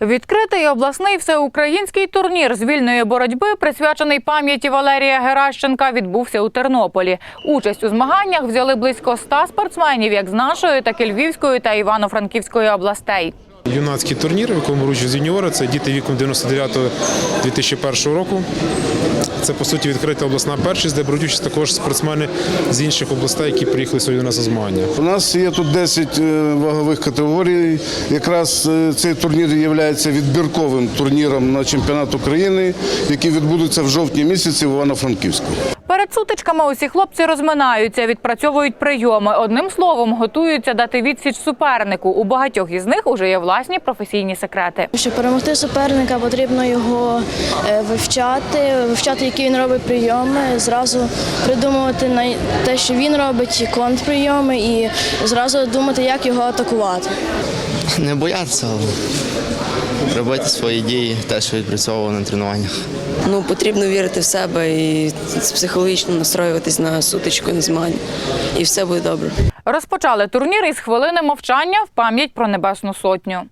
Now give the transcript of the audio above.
Відкритий обласний всеукраїнський турнір з вільної боротьби, присвячений пам'яті Валерія Геращенка, відбувся у Тернополі. Участь у змаганнях взяли близько ста спортсменів, як з нашої, так і Львівської та Івано-Франківської областей. Юнацький турнір, в якому беруть юніори, це діти віком 99-2001 року. Це по суті відкрита обласна першість, де беруть участь також спортсмени з інших областей, які приїхали сьогодні на змагання. У нас є тут 10 е, вагових категорій. Якраз е, цей турнір є відбірковим турніром на чемпіонат України, який відбудеться в жовтні місяці в Івано-Франківську. Перед сутичками усі хлопці розминаються, відпрацьовують прийоми. Одним словом, готуються дати відсіч супернику. У багатьох із них уже є власні професійні секрети. Щоб перемогти суперника, потрібно його е, вивчати, вивчати, які він робить прийоми, зразу придумувати на те, що він робить, і контрприйоми, і зразу думати, як його атакувати. Не боятися, але робити свої дії, те, що відпрацьовував на тренуваннях. Ну, потрібно вірити в себе і психологічно настроюватись на сутичку, на змагання. І все буде добре. Розпочали турнір із хвилини мовчання в пам'ять про небесну сотню.